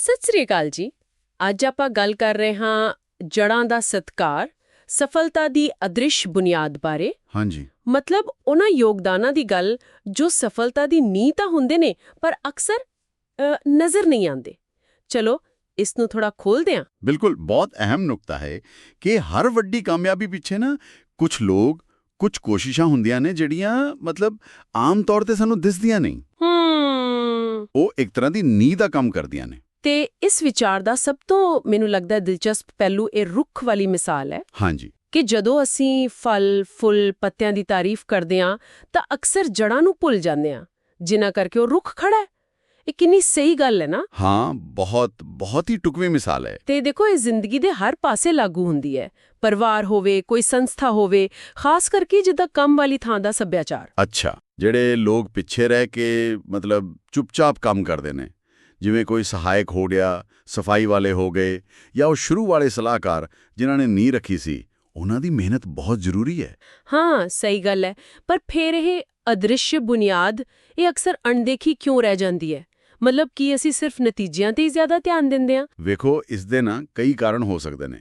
ਸਤਿ ਸ੍ਰੀ ਅਕਾਲ ਜੀ। ਅੱਜ ਆਪਾਂ ਗੱਲ ਕਰ ਰਹੇ ਹਾਂ ਜੜਾਂ ਦਾ ਸਤਕਾਰ ਸਫਲਤਾ ਦੀ ਅਦ੍ਰਿਸ਼ ਬੁਨਿਆਦ ਬਾਰੇ। ਹਾਂਜੀ। ਮਤਲਬ ਉਹਨਾਂ ਯੋਗਦਾਨਾਂ ਦੀ ਗੱਲ ਜੋ ਸਫਲਤਾ ਦੀ ਨੀਂਹ ਤਾਂ ਹੁੰਦੇ ਨੇ ਪਰ ਅਕਸਰ ਨਜ਼ਰ ਨਹੀਂ ਆਉਂਦੇ। ਚਲੋ ਇਸ ਨੂੰ ਥੋੜਾ ਖੋਲਦੇ ਹਾਂ। ਬਿਲਕੁਲ ਬਹੁਤ ਅਹਿਮ ਨੁਕਤਾ ਹੈ ਕਿ ਹਰ ਵੱਡੀ ਕਾਮਯਾਬੀ ਪਿੱਛੇ ਨਾ ਕੁਝ ਲੋਕ ਕੁਝ ਕੋਸ਼ਿਸ਼ਾਂ ਹੁੰਦੀਆਂ ਨੇ ਜਿਹੜੀਆਂ ਮਤਲਬ ਆਮ ਤੌਰ ਤੇ ਸਾਨੂੰ ਦਿਸਦੀਆਂ ਨਹੀਂ। ਹੂੰ। ਉਹ ਇੱਕ ਤਰ੍ਹਾਂ ਦੀ ਨੀਂਹ ਦਾ ਕੰਮ ਕਰਦੀਆਂ ਨੇ। ਤੇ ਇਸ ਵਿਚਾਰ ਦਾ ਸਭ ਤੋਂ ਮੈਨੂੰ ਲੱਗਦਾ ਦਿਲਚਸਪ ਪਹਿਲੂ ਇਹ ਰੁੱਖ ਵਾਲੀ ਮਿਸਾਲ ਹੈ ਹਾਂਜੀ। ਕਿ ਜਦੋਂ ਅਸੀਂ ਫਲ ਫੁੱਲ ਪੱਤਿਆਂ ਦੀ ਤਾਰੀਫ ਕਰਦੇ ਹਾਂ ਤਾਂ ਅਕਸਰ ਜੜਾਂ ਨੂੰ ਭੁੱਲ ਜਾਂਦੇ ਹਾਂ ਜਿਨ੍ਹਾਂ ਕਰਕੇ ਉਹ ਰੁੱਖ ਖੜਾ ਹੈ। ਇਹ ਕਿੰਨੀ ਸਹੀ ਗੱਲ ਹੈ ਨਾ। ਹਾਂ ਬਹੁਤ ਬਹੁਤ ਹੀ ਟੁਕਵੀਂ ਮਿਸਾਲ ਹੈ। ਤੇ ਦੇਖੋ ਇਹ ਜ਼ਿੰਦਗੀ ਦੇ ਹਰ ਪਾਸੇ ਲਾਗੂ ਹੁੰਦੀ ਹੈ। ਪਰਿਵਾਰ ਹੋਵੇ ਕੋਈ ਸੰਸਥਾ ਹੋਵੇ ਖਾਸ ਕਰਕੇ ਜਿੱਦਾਂ ਕੰਮ ਵਾਲੀ ਥਾਂ ਦਾ ਸੱਭਿਆਚਾਰ। ਅੱਛਾ ਜਿਹੜੇ ਲੋਕ ਪਿੱਛੇ ਰਹਿ ਕੇ ਮਤਲਬ ਚੁੱਪਚਾਪ ਕੰਮ ਕਰਦੇ ਨੇ। ਜਿਵੇਂ ਕੋਈ ਸਹਾਇਕ ਹੋ ਗਿਆ ਸਫ਼ਾਈ ਵਾਲੇ ਹੋ ਗਏ ਜਾਂ ਉਹ ਸ਼ੁਰੂ ਵਾਲੇ ਸਲਾਹਕਾਰ ਜਿਨ੍ਹਾਂ ਨੇ ਨੀਂਹ ਰੱਖੀ ਸੀ ਉਹਨਾਂ ਦੀ ਮਿਹਨਤ ਬਹੁਤ ਜ਼ਰੂਰੀ ਹੈ। ਹਾਂ ਸਹੀ ਗੱਲ ਹੈ। ਪਰ ਫਿਰ ਇਹ ਅਦ੍ਰਿਸ਼ ਬੁਨਿਆਦ ਇਹ ਅਕਸਰ ਅਣਦੇਖੀ ਕਿਉਂ ਰਹਿ ਜਾਂਦੀ ਹੈ? ਮਤਲਬ ਕਿ ਅਸੀਂ ਸਿਰਫ ਨਤੀਜਿਆਂ ਤੇ ਹੀ ਜ਼ਿਆਦਾ ਧਿਆਨ ਦਿੰਦੇ ਹਾਂ? ਵੇਖੋ ਇਸ ਦੇ ਨਾ ਕਈ ਕਾਰਨ ਹੋ ਸਕਦੇ ਨੇ।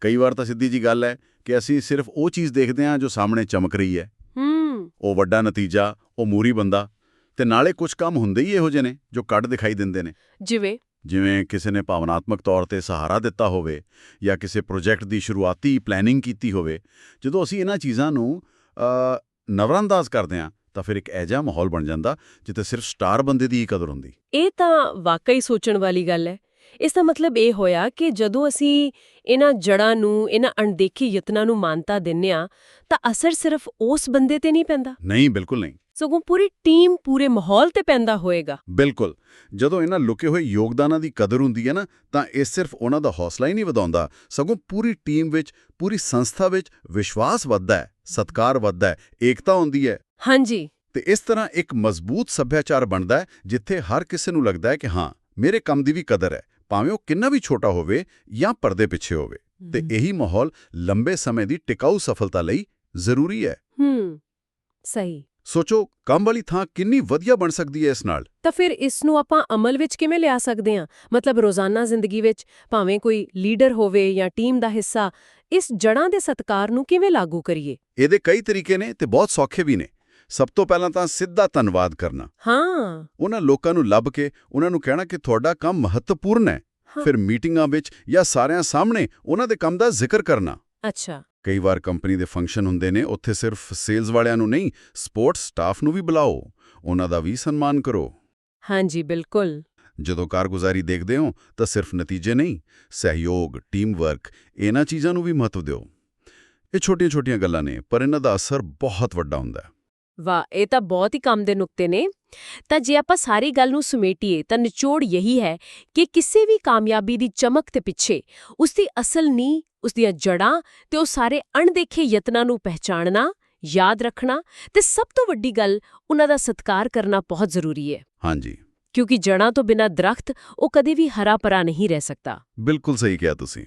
ਕਈ ਵਾਰ ਤਾਂ ਸਿੱਧੀ ਜੀ ਗੱਲ ਹੈ ਕਿ ਅਸੀਂ ਸਿਰਫ ਉਹ ਚੀਜ਼ ਦੇਖਦੇ ਹਾਂ ਜੋ ਸਾਹਮਣੇ ਚਮਕ ਰਹੀ ਹੈ। ਹੂੰ। ਉਹ ਵੱਡਾ ਨਤੀਜਾ ਉਹ ਮੂਰੀ ਬੰਦਾ ਤੇ ਨਾਲੇ ਕੁਝ ਕੰਮ ਹੁੰਦੇ ਹੀ ਇਹੋ ਜਿਹੇ ਨੇ ਜੋ ਕੱਢ ਦਿਖਾਈ ਦਿੰਦੇ ਨੇ। ਜਿਵੇਂ? ਜਿਵੇਂ ਕਿਸੇ ਨੇ ਭਾਵਨਾਤਮਕ ਤੌਰ ਤੇ ਸਹਾਰਾ ਦਿੱਤਾ ਹੋਵੇ ਜਾਂ ਕਿਸੇ ਪ੍ਰੋਜੈਕਟ ਦੀ ਸ਼ੁਰੂਆਤੀ ਪਲੈਨਿੰਗ ਕੀਤੀ ਹੋਵੇ ਜਦੋਂ ਅਸੀਂ ਇਹਨਾਂ ਚੀਜ਼ਾਂ ਨੂੰ ਅ, ਨਜ਼ਰਅੰਦਾਜ਼ ਕਰਦੇ ਹਾਂ ਤਾਂ ਫਿਰ ਇੱਕ ਐਜਾ ਮਾਹੌਲ ਬਣ ਜਾਂਦਾ ਜਿੱਥੇ ਸਿਰਫ ਸਟਾਰ ਬੰਦੇ ਦੀ ਹੀ ਕਦਰ ਹੁੰਦੀ। ਇਹ ਤਾਂ ਵਾਕਈ ਸੋਚਣ ਵਾਲੀ ਗੱਲ ਹੈ। ਇਸ ਦਾ ਮਤਲਬ ਇਹ ਹੋਇਆ ਕਿ ਜਦੋਂ ਅਸੀਂ ਇਹਨਾਂ ਜੜਾਂ ਨੂੰ ਇਹਨਾਂ ਅਣਦੇਖੀ ਯਤਨਾਂ ਨੂੰ ਮਾਨਤਾ ਦਿੰਨੇ ਆ ਤਾਂ ਅਸਰ ਸਿਰਫ ਉਸ ਬੰਦੇ ਤੇ ਨਹੀਂ ਪੈਂਦਾ। ਨਹੀਂ ਬਿਲਕੁਲ ਨਹੀਂ। ਸਗੋਂ ਪੂਰੀ ਟੀਮ ਪੂਰੇ ਮਾਹੌਲ ਤੇ ਪੈਂਦਾ ਹੋਏਗਾ। ਬਿਲਕੁਲ। ਜਦੋਂ ਇਹਨਾਂ ਲੁਕੇ ਹੋਏ ਯੋਗਦਾਨਾਂ ਦੀ ਕਦਰ ਹੁੰਦੀ ਹੈ ਨਾ ਤਾਂ ਇਹ ਸਿਰਫ ਉਹਨਾਂ ਦਾ ਹੌਸਲਾ ਹੀ ਨਹੀਂ ਵਧਾਉਂਦਾ। ਸਗੋਂ ਪੂਰੀ ਟੀਮ ਵਿੱਚ ਪੂਰੀ ਸੰਸਥਾ ਵਿੱਚ ਵਿਸ਼ਵਾਸ ਵੱਧਦਾ ਹੈ ਸਤਕਾਰ ਵੱਧਦਾ ਹੈ ਏਕਤਾ ਹੁੰਦੀ ਹੈ। ਹਾਂਜੀ। ਤੇ ਇਸ ਤਰ੍ਹਾਂ ਇੱਕ ਮਜ਼ਬੂਤ ਸੱਭਿਆਚਾਰ ਬਣਦਾ ਹੈ ਜਿੱਥੇ ਹਰ ਕਿਸੇ ਨੂੰ ਲੱਗਦਾ ਹੈ ਕਿ ਹਾਂ ਮੇਰੇ ਕੰਮ ਦੀ ਵੀ ਕਦਰ ਹੈ। ਭਾਵੇਂ ਉਹ ਕਿੰਨਾ ਵੀ ਛੋਟਾ ਹੋਵੇ ਜਾਂ ਪਰਦੇ ਪਿੱਛੇ ਹੋਵੇ। ਤੇ ਇਹੀ ਮਾਹੌਲ ਲੰਬੇ ਸਮੇਂ ਦੀ ਟਿਕਾਊ ਸਫਲਤਾ ਲਈ ਜ਼ਰੂਰੀ ਹੈ। ਹੂੰ। ਸਹੀ। ਸੋਚੋ ਕੰਮ ਵਾਲੀ ਥਾਂ ਕਿੰਨੀ ਵਧੀਆ ਬਣ ਸਕਦੀ ਹੈ ਇਸ ਨਾਲ। ਤਾਂ ਫਿਰ ਇਸ ਨੂੰ ਆਪਾਂ ਅਮਲ ਵਿੱਚ ਕਿਵੇਂ ਲਿਆ ਸਕਦੇ ਹਾਂ? ਮਤਲਬ ਰੋਜ਼ਾਨਾ ਜ਼ਿੰਦਗੀ ਵਿੱਚ ਭਾਵੇਂ ਕੋਈ ਲੀਡਰ ਹੋਵੇ ਜਾਂ ਟੀਮ ਦਾ ਹਿੱਸਾ ਇਸ ਜੜਾਂ ਦੇ ਸਤਕਾਰ ਨੂੰ ਕਿਵੇਂ ਲਾਗੂ ਕਰੀਏ? ਇਹਦੇ ਕਈ ਤਰੀਕੇ ਨੇ ਤੇ ਬਹੁਤ ਸੌਖੇ ਵੀ ਨੇ। ਸਭ ਤੋਂ ਪਹਿਲਾਂ ਤਾਂ ਸਿੱਧਾ ਧੰਨਵਾਦ ਕਰਨਾ। ਹਾਂ। ਉਹਨਾਂ ਲੋਕਾਂ ਨੂੰ ਲੱਭ ਕੇ ਉਹਨਾਂ ਨੂੰ ਕਹਿਣਾ ਕਿ ਤੁਹਾਡਾ ਕੰਮ ਮਹੱਤਵਪੂਰਨ ਹੈ। ਹਾਂ। ਫਿਰ ਮੀਟਿੰਗਾਂ ਵਿੱਚ ਜਾਂ ਸਾਰਿਆਂ ਸਾਹਮਣੇ ਉਹਨਾਂ ਦੇ ਕੰਮ ਦਾ ਜ਼ਿਕਰ ਕਰਨਾ। ਅੱਛਾ। ਕਈ ਵਾਰ ਕੰਪਨੀ ਦੇ ਫੰਕਸ਼ਨ ਹੁੰਦੇ ਨੇ ਉੱਥੇ ਸਿਰਫ ਸੇਲਸ ਵਾਲਿਆਂ ਨੂੰ ਨਹੀਂ ਸਪੋਰਟ ਸਟਾਫ ਨੂੰ ਵੀ ਬੁਲਾਓ। ਉਹਨਾਂ ਦਾ ਵੀ ਸਨਮਾਨ ਕਰੋ। ਹਾਂਜੀ ਬਿਲਕੁਲ। ਜਦੋਂ ਕਾਰਗੁਜ਼ਾਰੀ ਦੇਖਦੇ ਹੋ ਤਾਂ ਸਿਰਫ ਨਤੀਜੇ ਨਹੀਂ ਸਹਿਯੋਗ ਟੀਮ ਵਰਕ ਇਹਨਾਂ ਚੀਜ਼ਾਂ ਨੂੰ ਵੀ ਮਹੱਤਵ ਦਿਓ। ਇਹ ਛੋਟੀਆਂ-ਛੋਟੀਆਂ ਗੱਲਾਂ ਨੇ ਪਰ ਇਹਨਾਂ ਦਾ ਅਸਰ ਬਹੁਤ ਵੱਡਾ ਹੁੰਦਾ ਹੈ। ਵਾਹ ਇਹ ਤਾਂ ਬਹੁਤ ਹੀ ਕੰਮ ਦੇ ਨੁਕਤੇ ਨੇ। ਤਾਂ ਜੇ ਆਪਾਂ ਸਾਰੀ ਗੱਲ ਨੂੰ ਸਮੇਟੀਏ ਤਾਂ ਨਿਚੋੜ ਯਹੀ ਹੈ ਕਿ ਕਿਸੇ ਵੀ ਕਾਮਯਾਬੀ ਦੀ ਚਮਕ ਦੇ ਪਿੱਛੇ ਉਸ ਦੀ ਅਸਲ ਨੀਂਹ ਉਸ ਦੀਆਂ ਜੜਾਂ ਤੇ ਉਹ ਸਾਰੇ ਅਣਦੇਖੇ ਯਤਨਾਂ ਨੂੰ ਪਹਿਚਾਨਣਾ ਯਾਦ ਰੱਖਣਾ ਤੇ ਸਭ ਤੋਂ ਵੱਡੀ ਗੱਲ ਉਹਨਾਂ ਦਾ ਸਤਿਕਾਰ ਕਰਨਾ ਬਹੁਤ ਜ਼ਰੂਰੀ ਹੈ। ਹਾਂਜੀ। ਕਿਉਂਕਿ ਜੜਾਂ ਤੋਂ ਬਿਨਾਂ ਦਰਖਤ ਉਹ ਕਦੇ ਵੀ ਹਰਾ ਭਰਾ ਨਹੀਂ ਰਹਿ ਸਕਦਾ। ਬਿਲਕੁਲ ਸਹੀ ਕਿਹਾ ਤੁਸੀਂ।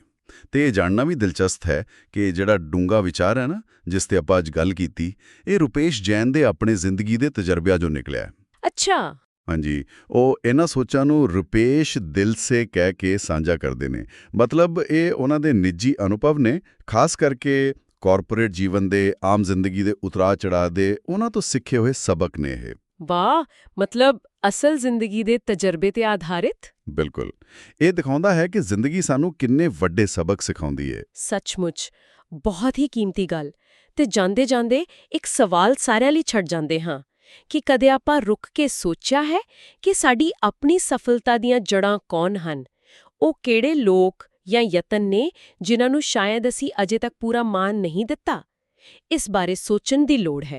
ਤੇ ਇਹ ਜਾਣਨਾ ਵੀ ਦਿਲਚਸਪ ਹੈ ਕਿ ਜਿਹੜਾ ਡੂੰਗਾ ਵਿਚਾਰ ਹੈ ਨਾ ਜਿਸ ਤੇ ਆਪਾਂ ਅੱਜ ਗੱਲ ਕੀਤੀ ਇਹ ਰੁਪੇਸ਼ ਜੈਨ ਦੇ ਆਪਣੇ ਜ਼ਿੰਦਗੀ ਦੇ ਤਜਰਬਿਆਂ ਚੋਂ ਨਿਕਲਿਆ ਹੈ। ਅੱਛਾ। ਹਾਂਜੀ ਉਹ ਇਹਨਾਂ ਸੋਚਾਂ ਨੂੰ ਰੁਪੇਸ਼ ਦਿਲ ਸੇ ਕਹਿ ਕੇ ਸਾਂਝਾ ਕਰਦੇ ਨੇ। ਮਤਲਬ ਇਹ ਉਹਨਾਂ ਦੇ ਨਿੱਜੀ ਅਨੁਭਵ ਨੇ ਖਾਸ ਕਰਕੇ ਕਾਰਪੋਰੇਟ ਜੀਵਨ ਦੇ ਆਮ ਜ਼ਿੰਦਗੀ ਦੇ ਉਤਰਾਅ ਚੜਾਅ ਦੇ ਉਹਨਾਂ ਤੋਂ ਸਿੱਖੇ ਹੋਏ ਸਬਕ ਨੇ ਇਹ। ਵਾਹ! ਮਤਲਬ ਅਸਲ ਜ਼ਿੰਦਗੀ ਦੇ ਤਜਰਬੇ ਤੇ ਆਧਾਰਿਤ? ਬਿਲਕੁਲ। ਇਹ ਦਿਖਾਉਂਦਾ ਹੈ ਕਿ ਜ਼ਿੰਦਗੀ ਸਾਨੂੰ ਕਿੰਨੇ ਵੱਡੇ ਸਬਕ ਸਿਖਾਉਂਦੀ ਹੈ ਸੱਚਮੁੱਚ ਬਹੁਤ ਹੀ ਕੀਮਤੀ ਗੱਲ। ਤੇ ਜਾਂਦੇ ਜਾਂਦੇ ਇੱਕ ਸਵਾਲ ਸਾਰਿਆਂ ਲਈ ਛੱਡ ਜਾਂਦੇ ਹਾਂ ਕਿ ਕਦੇ ਆਪਾਂ ਰੁਕ ਕੇ ਸੋਚਿਆ ਹੈ ਕਿ ਸਾਡੀ ਆਪਣੀ ਸਫਲਤਾ ਦੀਆਂ ਜੜਾਂ ਕੌਣ ਹਨ? ਉਹ ਕਿਹੜੇ ਲੋਕ ਜਾਂ ਯਤਨ ਨੇ ਜਿਨ੍ਹਾਂ ਨੂੰ ਸ਼ਾਇਦ ਅਸੀਂ ਅਜੇ ਤੱਕ ਪੂਰਾ ਮਾਨ ਨਹੀਂ ਦਿੱਤਾ? ਇਸ ਬਾਰੇ ਸੋਚਣ ਦੀ ਲੋੜ ਹੈ।